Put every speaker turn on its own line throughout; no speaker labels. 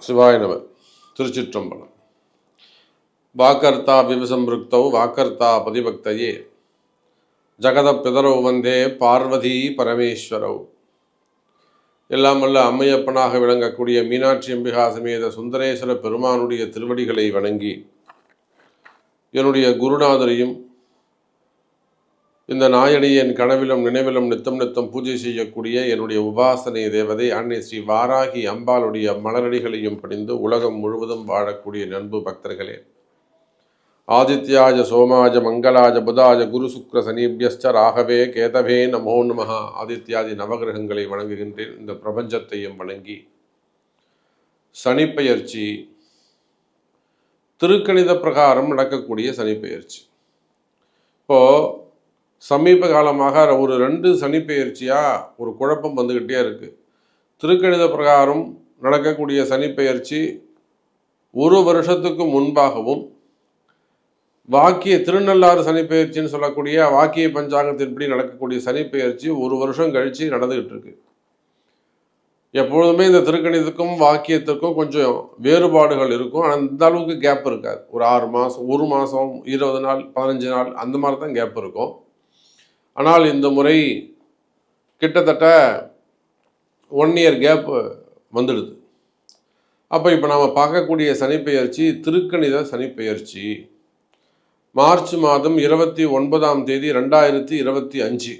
சிவாய நம. திருச்சிற்றம்பலம். வாக்கர்த்தா விவசம்பிருக்தௌ வாக்கர்த்தா பதிபக்தையே. ஜகத பிதரவு வந்தே பார்வதி பரமேஸ்வரவ் எல்லாம் வல்ல அம்மையப்பனாக விளங்கக்கூடிய மீனாட்சி அம்பிகா சமேத சுந்தரேஸ்வர பெருமானுடைய திருவடிகளை வணங்கி என்னுடைய குருநாதரையும் இந்த நாயடியின் கனவிலும் நினைவிலும் நித்தம் நித்தம் பூஜை செய்யக்கூடிய என்னுடைய உபாசனை தேவதை அன்னை ஸ்ரீ வாராகி அம்பாளுடைய மலரடிகளையும் பணிந்து உலகம் முழுவதும் வாழக்கூடிய நண்பு பக்தர்களே. ஆதித்யாஜ சோமாஜ மங்களாஜ புதாஜ குரு சுக்ர சனீபியஸ்ச ராகவே கேதவே நமோ நமஹா. ஆதித்யாதி நவகிரகங்களை வணங்குகின்றேன். இந்த பிரபஞ்சத்தையும் வணங்கி சனிப்பெயர்ச்சி திருக்கணித பிரகாரம் நடக்கக்கூடிய சனிப்பெயர்ச்சி. சமீப காலமாக ஒரு ரெண்டு சனிப்பெயர்ச்சியாக ஒரு குழப்பம் வந்துக்கிட்டே இருக்குது திருக்கணித பிரகாரம் நடக்கக்கூடிய சனிப்பெயர்ச்சி ஒரு வருஷத்துக்கு முன்பாகவும் வாக்கிய திருநள்ளாறு சனிப்பெயர்ச்சின்னு சொல்லக்கூடிய வாக்கிய பஞ்சாங்கத்தின்படி நடக்கக்கூடிய சனிப்பெயர்ச்சி ஒரு வருஷம் கழித்து நடந்துக்கிட்டு இருக்கு. எப்பொழுதுமே இந்த திருக்கணிதத்துக்கும் வாக்கியத்துக்கும் கொஞ்சம் வேறுபாடுகள் இருக்கும். ஆனால் இந்த அளவுக்கு கேப் இருக்காது. ஒரு ஆறு மாதம் ஒரு மாதம் இருபது நாள் பதினஞ்சு நாள் அந்த மாதிரி தான் கேப் இருக்கும். ஆனால் இந்த முறை கிட்டத்தட்ட ஒன் இயர் கேப் வந்துடுது. அப்போ இப்போ நாம் பார்க்கக்கூடிய சனிப்பெயர்ச்சி திருக்கணித சனிப்பெயர்ச்சி மார்ச் மாதம் இருபத்தி ஒன்பதாம் தேதி ரெண்டாயிரத்தி இருபத்தி அஞ்சு.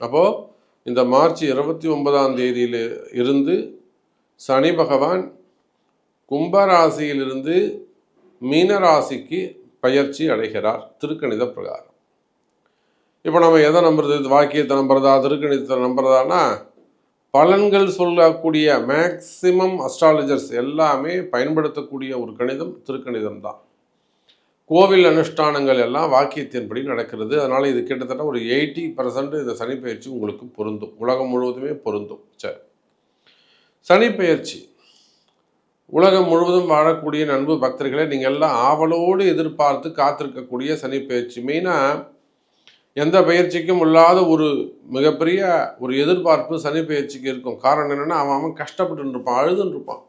அப்போது இந்த மார்ச் இருபத்தி ஒன்பதாம் தேதியில் இருந்து சனி பகவான் கும்பராசியிலிருந்து மீனராசிக்கு பயிற்சி அடைகிறார் திருக்கணித பிரகாரம். இப்போ நம்ம எதை நம்புறது? இது வாக்கியத்தை நம்புறதா? திருக்கணிதத்தை நம்புறதானா பலன்கள் சொல்லக்கூடிய மேக்சிமம் அஸ்ட்ராலஜர்ஸ் எல்லாமே பயன்படுத்தக்கூடிய ஒரு கணிதம் திருக்கணிதம் தான். கோவில் அனுஷ்டானங்கள் எல்லாம் வாக்கியத்தின்படி நடக்கிறது. அதனால் இது கிட்டத்தட்ட ஒரு எயிட்டி பர்சன்ட் இந்த சனிப்பெயர்ச்சி உங்களுக்கு பொருந்தும். உலகம் முழுவதுமே பொருந்தும். சரி. சனிப்பெயர்ச்சி. உலகம் முழுவதும் வாழக்கூடிய நண்பு பக்தர்களை நீங்கள் எல்லாம் ஆவலோடு எதிர்பார்த்து காத்திருக்கக்கூடிய சனிப்பெயர்ச்சி. மெயினாக எந்த பயிற்சிக்கும் இல்லாத ஒரு மிகப்பெரிய ஒரு எதிர்பார்ப்பு சனி பயிற்சிக்கு இருக்கும். காரணம் என்னென்னா அவன் அவன் கஷ்டப்பட்டு இருப்பான் அழுதுன்னு இருப்பான்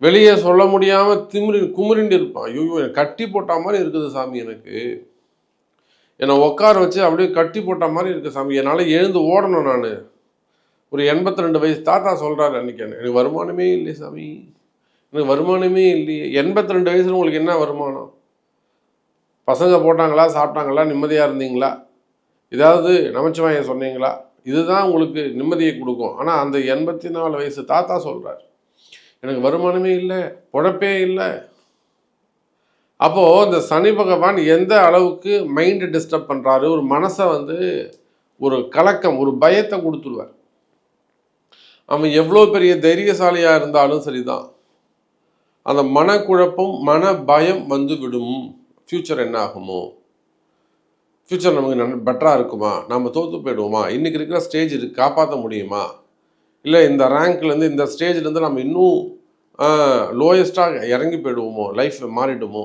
வெளியே சொல்ல முடியாமல் திமிரி குமுறிண்டு இருப்பான் ஐயோ எனக்கு கட்டி போட்ட மாதிரி இருக்குது சாமி எனக்கு. என்னை உட்கார வச்சு அப்படியே கட்டி போட்ட மாதிரி இருக்குது சாமி. என்னால் எழுந்து ஓடணும் நான். ஒரு எண்பத்தி ரெண்டு வயசு தாத்தா சொல்கிறாரு அன்றைக்கி எனக்கு வருமானமே இல்லை சாமி. எனக்கு வருமானமே இல்லையே. எண்பத்தி ரெண்டு வயசுல உங்களுக்கு என்ன வருமானம்? பசங்க போட்டாங்களா சாப்பிட்டாங்களா நிம்மதியாக இருந்தீங்களா? ஏதாவது நமச்சிவாயம் சொன்னீங்களா? இதுதான் உங்களுக்கு நிம்மதியை கொடுக்கும். ஆனால் அந்த எண்பத்தி நாலு வயசு தாத்தா சொல்கிறார் எனக்கு வருமானமே இல்லை பொழப்பே இல்லை. அப்போது இந்த சனி பகவான் எந்த அளவுக்கு மைண்டை டிஸ்டர்ப் பண்ணுறாரு ஒரு மனசை வந்து ஒரு கலக்கம் ஒரு பயத்தை கொடுத்துருவார். அவன் எவ்வளோ பெரிய தைரியசாலியாக இருந்தாலும் சரிதான். அந்த மனக்குழப்பம் மன பயம் வந்து விடும். ஃப்யூச்சர் என்ன ஆகுமோ ஃப்யூச்சர் நமக்கு நல்ல பெட்டராக இருக்குமா? நம்ம தோற்று போயிடுவோமா? இன்றைக்கி இருக்கிற ஸ்டேஜ் இருக்கு காப்பாற்ற முடியுமா? இல்லை இந்த ரேங்க்லேருந்து இந்த ஸ்டேஜ்லேருந்து நம்ம இன்னும் லோயஸ்ட்டாக இறங்கி போயிடுவோமோ? லைஃப் மாறிடுமோ?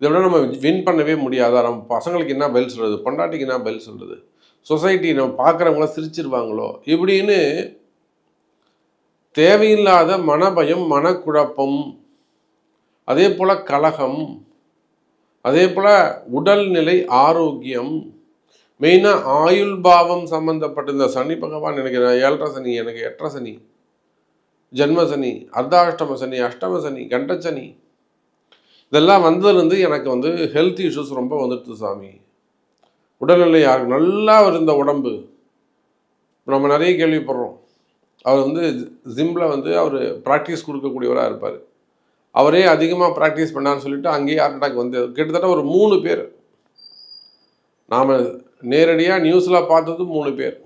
இதை விட நம்ம வின் பண்ணவே முடியாதா? நம்ம பசங்களுக்கு என்ன பதில் சொல்கிறது பொண்டாட்டிக்கு என்ன பதில் சொல்கிறது சொசைட்டி நம்ம பார்க்குறவங்களாம் சிரிச்சிருவாங்களோ? இப்படின்னு தேவையில்லாத மனபயம் மனக்குழப்பம் அதே போல் கலகம் அதே போல் உடல்நிலை ஆரோக்கியம். மெயினாக ஆயுள் பாவம் சம்மந்தப்பட்ட இந்த சனி பகவான் எனக்கு ஏழரை சனி எனக்கு எட்டரை சனி. ஜென்ம சனி அர்த்தாஷ்டம சனி அஷ்டம சனி கண்டச்சனி இதெல்லாம் வந்ததுலேருந்து எனக்கு வந்து ஹெல்த் இஷ்யூஸ் ரொம்ப வந்துடுது சாமி. உடல்நிலை யாருக்கு நல்லா இருந்த உடம்பு. நம்ம நிறைய கேள்விப்படுறோம். அவர் வந்து ஜிம்மில் வந்து அவர் ப்ராக்டிஸ் கொடுக்கக்கூடியவராக இருப்பார். அவரே அதிகமாக ப்ராக்டிஸ் பண்ணான்னு சொல்லிட்டு அங்கேயே ஹார்ட் அட்டாக் வந்து கிட்டத்தட்ட ஒரு மூணு பேர். நாம் நேரடியாக நியூஸில் பார்த்தது மூணு பேர்.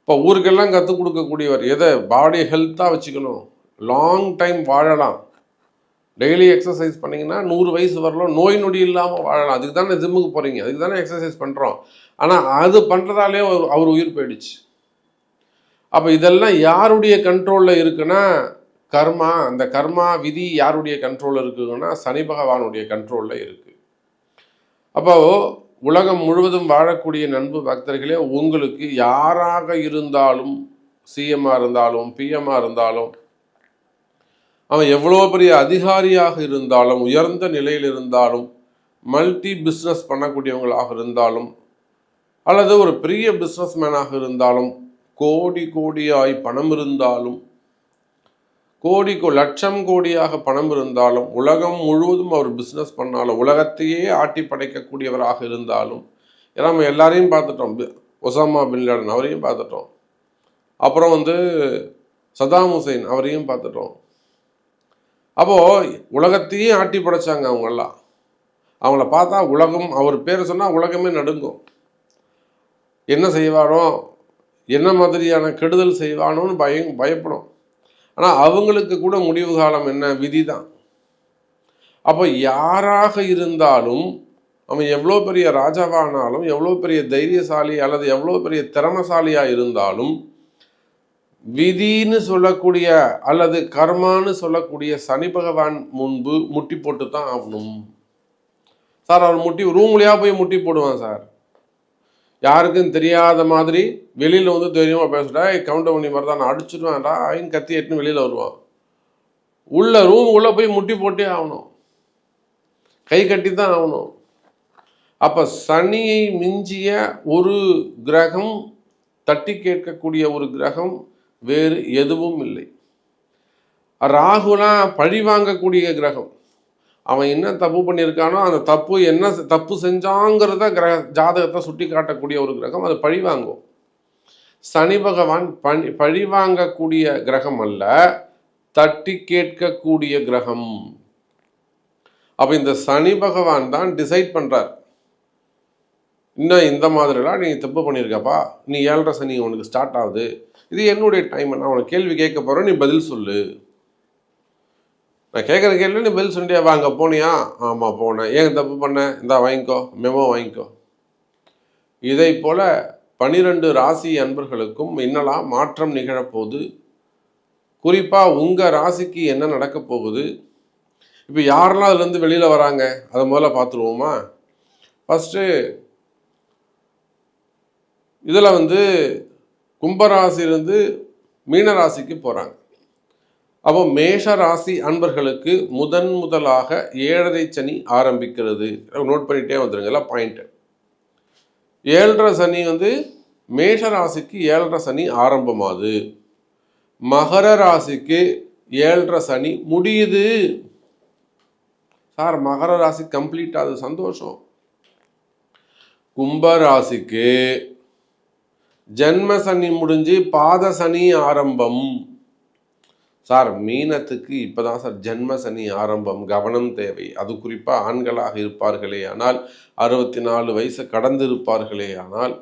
இப்போ ஊருக்கெல்லாம் கற்றுக் கொடுக்கக்கூடியவர் எதை? பாடி ஹெல்த்தாக வச்சுக்கணும். லாங் டைம் வாழலாம். டெய்லி எக்ஸசைஸ் பண்ணிங்கன்னா நூறு வயசு வரலாம் நோய் நொடி இல்லாமல் வாழலாம். அதுக்கு தானே ஜிம்முக்கு போகிறீங்க அதுக்கு தானே எக்ஸசைஸ் பண்ணுறோம் ஆனால் அது பண்ணுறதாலே அவர் அவர் உயிர் போயிடுச்சு. அப்போ இதெல்லாம் யாருடைய கண்ட்ரோலில் இருக்குன்னா கர்மா அந்த கர்மா விதி யாருடைய கண்ட்ரோலில் இருக்குதுன்னா சனி பகவானுடைய கண்ட்ரோலில் இருக்குது அப்போ உலகம் முழுவதும் வாழக்கூடிய நண்பு பக்தர்களே உங்களுக்கு யாராக இருந்தாலும் சிஎம்மாக இருந்தாலும் பிஎம்மாக இருந்தாலும் அவன் எவ்வளோ பெரிய அதிகாரியாக இருந்தாலும் உயர்ந்த நிலையில் இருந்தாலும் மல்டி பிஸ்னஸ் பண்ணக்கூடியவங்களாக இருந்தாலும் அல்லது ஒரு பெரிய பிஸ்னஸ்மேனாக இருந்தாலும் கோடி கோடியாய் பணம் இருந்தாலும் கோடி லட்சம் கோடியாக பணம் இருந்தாலும் உலகம் முழுவதும் அவர் பிஸ்னஸ் பண்ணாலும் உலகத்தையே ஆட்டி படைக்கக்கூடியவராக இருந்தாலும் ஏன்னா நம்ம எல்லாரையும் பார்த்துட்டோம். ஒசாமா பின் லேடன் அவரையும் பார்த்துட்டோம். அப்புறம் வந்து சதாம் ஹுசைன் அவரையும் பார்த்துட்டோம். அப்போது உலகத்தையே ஆட்டி படைச்சாங்க அவங்கெல்லாம். அவங்கள பார்த்தா உலகம் அவர் பேரை சொன்னால் உலகமே நடுங்கும். என்ன செய்வானோ என்ன மாதிரியான கெடுதல் செய்வானோன்னு பயம் பயப்படும். ஆனால் அவங்களுக்கு கூட முடிவு காலம் என்ன? விதி தான் அப்போ யாராக இருந்தாலும் அவன் எவ்வளோ பெரிய ராஜாவானாலும் எவ்வளோ பெரிய தைரியசாலி அல்லது எவ்வளோ பெரிய திறமசாலியாக இருந்தாலும் விதின்னு சொல்லக்கூடிய அல்லது கர்மான்னு சொல்லக்கூடிய சனி பகவான் முன்பு முட்டி போட்டு தான் ஆகணும். சார் அவர் முட்டி ரூம்லையா போய் முட்டி போடுவான் சார்? யாருக்கும் தெரியாத மாதிரி வெளியில் வந்து தெரியுமா பேசிட்டா கவுண்டர் பண்ணி மாதிரி தான் நான் அடிச்சிருவேன்டா ஐன்னு கத்தி எட்டுன்னு வெளியில் வருவான். உள்ள ரூம் உள்ளே போய் முட்டி போட்டே ஆகணும். கை கட்டி தான் ஆகணும். அப்போ சனியை மிஞ்சிய ஒரு கிரகம் தட்டி கேட்கக்கூடிய ஒரு கிரகம் வேறு எதுவும் இல்லை. ராகுனா பழி வாங்கக்கூடிய கிரகம். அவன் என்ன தப்பு பண்ணியிருக்கானோ அந்த தப்பு என்ன செ- தப்பு செஞ்சாங்கிறத கிரக ஜாதகத்தை சுட்டி காட்டக்கூடிய ஒரு கிரகம் அது பழி வாங்கும். சனி பகவான் பணி பழி வாங்கக்கூடிய கிரகம் அல்ல தட்டி கேட்கக்கூடிய கிரகம். அப்போ இந்த சனி பகவான் தான் டிசைட் பண்ணுறார் இன்னும் இந்த மாதிரிலாம் நீ தப்பு பண்ணியிருக்கப்பா நீ ஏழரை சனி உனக்கு ஸ்டார்ட் ஆகுது. இது என்னுடைய டைம் நான் உனக்கு கேள்வி கேட்க போகிறேன் நீ பதில் சொல்லு. நான் கேட்குற கேள்வி நீ பதில் சொல்லியா வாங்க போனியா? ஆமாம் போனேன். ஏன் தப்பு பண்ணேன் இந்தா வாங்கிக்கோ. மெமோ வாங்கிக்கோ. இதை போல பனிரெண்டு ராசி அன்பர்களுக்கும் இன்னலாம் மாற்றம் நிகழப்போகுது. குறிப்பாக உங்கள் ராசிக்கு என்ன நடக்க போகுது? இப்போ யாரெல்லாம் அதுலேருந்து வெளியில் வராங்க? அதை முதல்ல பார்த்துருவோமா? ஃபஸ்ட்டு இதில் வந்து கும்பராசிலேருந்து மீனராசிக்கு போகிறாங்க அப்போ மேஷ ராசி அன்பர்களுக்கு முதன் முதலாக ஏழரை சனி ஆரம்பிக்கிறது. நோட் பண்ணிட்டே வந்துருங்கல்ல பாயிண்ட்டு ஏழரை சனி வந்து மேஷ ராசிக்கு ஏழரை சனி ஆரம்பமாகுது. மகர ராசிக்கு ஏழரை சனி முடியுது. சார் மகர ராசி கம்ப்ளீட் ஆகுது சந்தோஷம். கும்ப ராசிக்கு ஜென்ம சனி முடிஞ்சு பாத சனி ஆரம்பம். சார் மீனத்துக்கு இப்பதான் சார் ஜென்ம சனி ஆரம்பம் கவனம் தேவை. அது குறிப்பாக ஆண்களாக இருப்பார்களே ஆனால் அறுபத்தி நாலு வயசு கடந்து இருப்பார்களே ஆனால்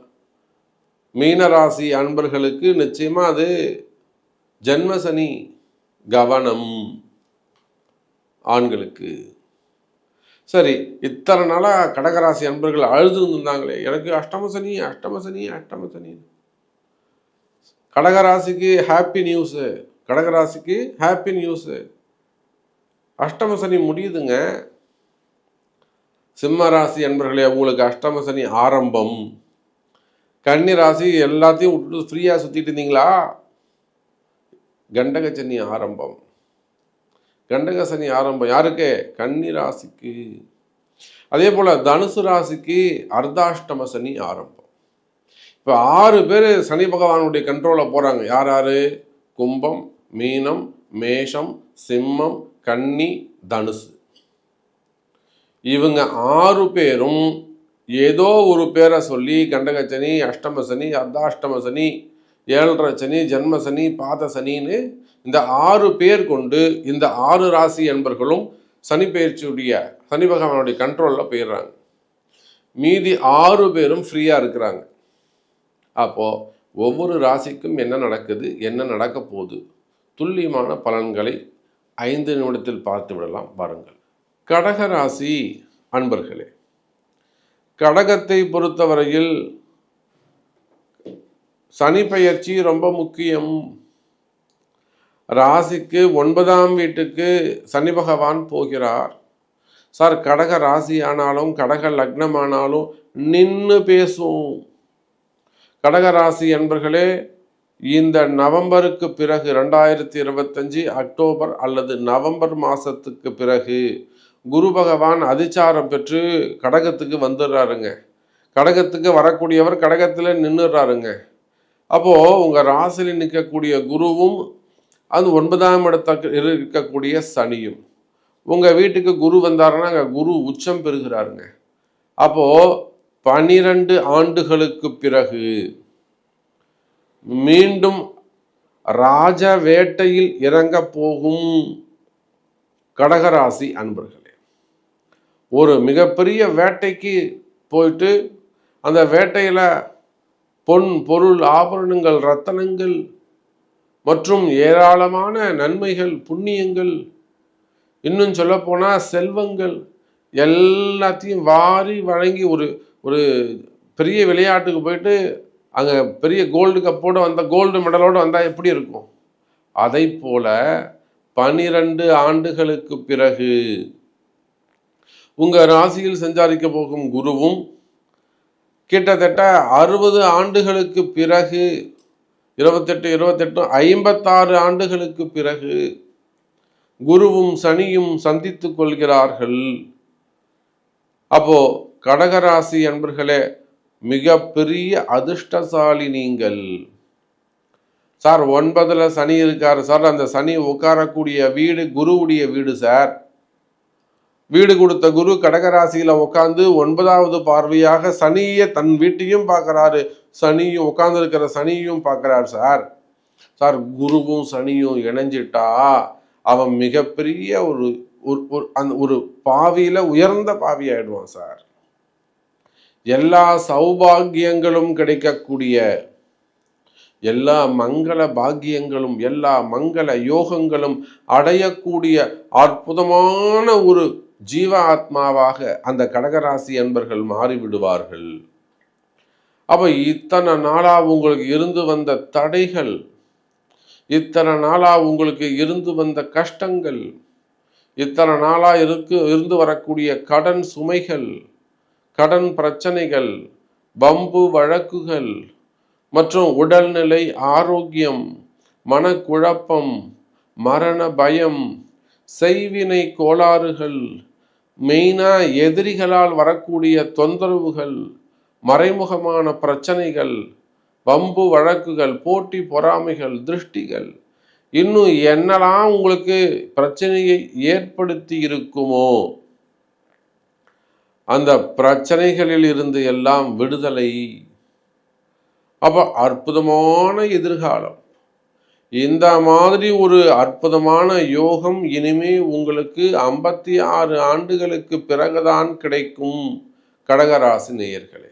மீனராசி அன்பர்களுக்கு நிச்சயமாக அது ஜென்ம சனி கவனம் ஆண்களுக்கு. சரி இத்தனை நாளாக கடகராசி அன்பர்கள் அழுது இருந்தாங்களே எனக்கு அஷ்டம சனி அஷ்டம சனி அஷ்டம சனி கடகராசிக்கு ஹாப்பி நியூஸு கடகராசிக்கு ஹாப்பி நியூஸு அஷ்டம சனி முடியுதுங்க. சிம்ம ராசி அன்பர்களே உங்களுக்கு அஷ்டம சனி ஆரம்பம். கன்னி ராசி எல்லாத்தையும் விட்டுட்டு ஃப்ரீயாக சுற்றிட்டு இருந்தீங்களா? கண்டக சனி ஆரம்பம். கண்டக சனி ஆரம்பம். யாருக்கு? கன்னி ராசிக்கு. அதே போல் தனுசு ராசிக்கு அர்த்தாஷ்டம சனி ஆரம்பம். இப்போ ஆறு பேர் சனி பகவானுடைய கண்ட்ரோலில் போகிறாங்க யார் யார்? கும்பம் மீனம் மேஷம் சிம்மம் கன்னி தனுசு. இவங்க ஆறு பேரும் ஏதோ ஒரு பேரை சொல்லி கண்டகச்சனி சனி அர்த்தாஷ்டமசனி சனி சனி ஏழரை சனி ஜென்மசனி பாத சனின்னு இந்த ஆறு பேர் கொண்டு இந்த ஆறு ராசி என்பர்களும் சனி பயிற்சியுடைய சனி பகவானுடைய கண்ட்ரோலில் போயிடுறாங்க. மீதி ஆறு பேரும் ஃப்ரீயாக இருக்கிறாங்க. அப்போது ஒவ்வொரு ராசிக்கும் என்ன நடக்குது என்ன நடக்க போகுது? துல்லியமான பலன்களை ஐந்து நிமிடத்தில் பார்த்து விடலாம். வாருங்கள். கடக ராசி அன்பர்களே கடகத்தை பொறுத்தவரையில் சனி பயிற்சி ரொம்ப முக்கியம். ராசிக்கு ஒன்பதாம் வீட்டுக்கு சனி பகவான் போகிறார். சார் கடக ராசி ஆனாலும் கடக லக்னம் ஆனாலும் நின்று பேசும். கடக ராசி என்பர்களே இந்த நவம்பருக்கு பிறகு ரெண்டாயிரத்தி இருபத்தஞ்சி அக்டோபர் அல்லது நவம்பர் மாதத்துக்கு பிறகு குரு பகவான் அதிச்சாரம் பெற்று கடகத்துக்கு வந்துடுறாருங்க. கடகத்துக்கு வரக்கூடியவர் கடகத்தில் நின்றுடுறாருங்க அப்போது உங்கள் ராசியில் நிற்கக்கூடிய குருவும் அது ஒன்பதாம் இடத்த இருக்கக்கூடிய சனியும். உங்கள் வீட்டுக்கு குரு வந்தாருன்னா அங்கே குரு உச்சம் பெறுகிறாருங்க. அப்போது பனிரெண்டு ஆண்டுகளுக்கு பிறகு மீண்டும் ராஜ வேட்டையில் இறங்க போகும் கடகராசி அன்பர்களே ஒரு மிகப்பெரிய வேட்டைக்கு போயிட்டு அந்த வேட்டையில் பொன் பொருள் ஆபரணங்கள் ரத்தனங்கள் மற்றும் ஏராளமான நன்மைகள் புண்ணியங்கள் இன்னும் சொல்லப்போனால் செல்வங்கள் எல்லாத்தையும் வாரி வழங்கி ஒரு ஒரு பெரிய விளையாட்டுக்கு போயிட்டு அங்கே பெரிய கோல்டு கப்போடு வந்த கோல்டு மெடலோடு வந்தால் எப்படி இருக்கும்? அதை போல பனிரெண்டு ஆண்டுகளுக்கு பிறகு உங்கள் ராசியில் சஞ்சாரிக்க போகும் குருவும் கிட்டத்தட்ட அறுபது ஆண்டுகளுக்கு பிறகு இருபத்தெட்டு இருபத்தெட்டு ஐம்பத்தாறு ஆண்டுகளுக்கு பிறகு குருவும் சனியும் சந்தித்து கொள்கிறார்கள். அப்போ கடகராசி அன்பர்களே மிகப்பெரிய அதிர்ஷ்டசாலி நீங்கள். சார் ஒன்பதுல சனி இருக்காரு. சார் அந்த சனி உட்காரக்கூடிய வீடு குருவுடைய வீடு சார். வீடு கொடுத்த குரு கடகராசியில உட்காந்து ஒன்பதாவது பார்வையாக சனியை தன் வீட்டையும் பார்க்கறாரு. சனியும் உட்கார்ந்து இருக்கிற சனியும் பார்க்கறாரு சார். சார் குருவும் சனியும் இணைஞ்சிட்டா அவன் மிகப்பெரிய ஒரு ஒரு அந்த ஒரு பாவியில உயர்ந்த பாவி ஆயிடுவான் சார். எல்லா சௌபாகியங்களும் கிடைக்கக்கூடிய எல்லா மங்கள பாக்கியங்களும் எல்லா மங்கள யோகங்களும் அடையக்கூடிய அற்புதமான ஒரு ஜீவ ஆத்மாவாக அந்த கடகராசி என்பர்கள் மாறிவிடுவார்கள். அப்போ இத்தனை நாளாக உங்களுக்கு இருந்து வந்த தடைகள் இத்தனை நாளாக உங்களுக்கு இருந்து வந்த கஷ்டங்கள் இத்தனை நாளாக இருக்கு இருந்து வரக்கூடிய கடன் சுமைகள் கடன் பிரச்சனைகள் பம்பு வழக்குகள் மற்றும் உடல்நிலை ஆரோக்கியம் மனக்குழப்பம் மரண பயம் செய்வினை கோளாறுகள் மெயினாக எதிரிகளால் வரக்கூடிய தொந்தரவுகள் மறைமுகமான பிரச்சனைகள் பம்பு வழக்குகள் போட்டி பொறாமைகள் திருஷ்டிகள். இன்னும் என்னெல்லாம் உங்களுக்கு பிரச்சனையை ஏற்படுத்தி இருக்குமோ? அந்த பிரச்சனைகளில் இருந்து எல்லாம் விடுதலை. அப்போ அற்புதமான எதிர்காலம். இந்த மாதிரி ஒரு அற்புதமான யோகம் இனிமே உங்களுக்கு ஐம்பத்தி ஆறு ஆண்டுகளுக்கு பிறகுதான் கிடைக்கும் கடகராசி நேயர்களே.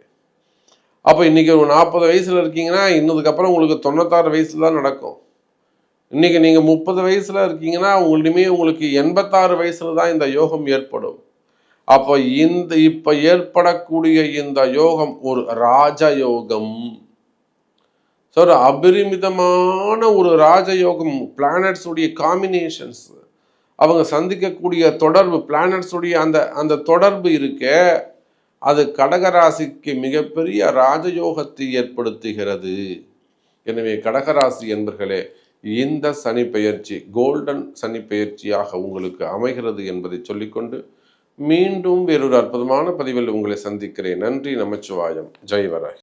அப்போ இன்னைக்கு ஒரு நாற்பது வயசில் இருக்கீங்கன்னா இன்னதுக்கப்புறம் உங்களுக்கு தொண்ணூத்தாறு வயசில் தான் நடக்கும். இன்றைக்கி நீங்கள் முப்பது வயசில் இருக்கீங்கன்னா உங்களுமே உங்களுக்கு எண்பத்தாறு வயசில் தான் இந்த யோகம் ஏற்படும். அப்போ இந்த இப்ப ஏற்படக்கூடிய இந்த யோகம் ஒரு ராஜயோகம். ஸோ ஒரு அபரிமிதமான ஒரு ராஜயோகம் பிளானட்ஸுடைய காம்பினேஷன்ஸ் அவங்க சந்திக்கக்கூடிய தொடர்பு பிளானட்ஸுடைய அந்த அந்த தொடர்பு இருக்க அது கடகராசிக்கு மிகப்பெரிய ராஜயோகத்தை ஏற்படுத்துகிறது. எனவே கடகராசி என்பர்களே இந்த சனி பெயர்ச்சி கோல்டன் சனி பெயர்ச்சியாக உங்களுக்கு அமைகிறது என்பதை சொல்லிக்கொண்டு மீண்டும் வேறொரு அற்புதமான பதிவில் உங்களை சந்திக்கிறேன். நன்றி நமச்சிவாயம். ஜெய்வராய்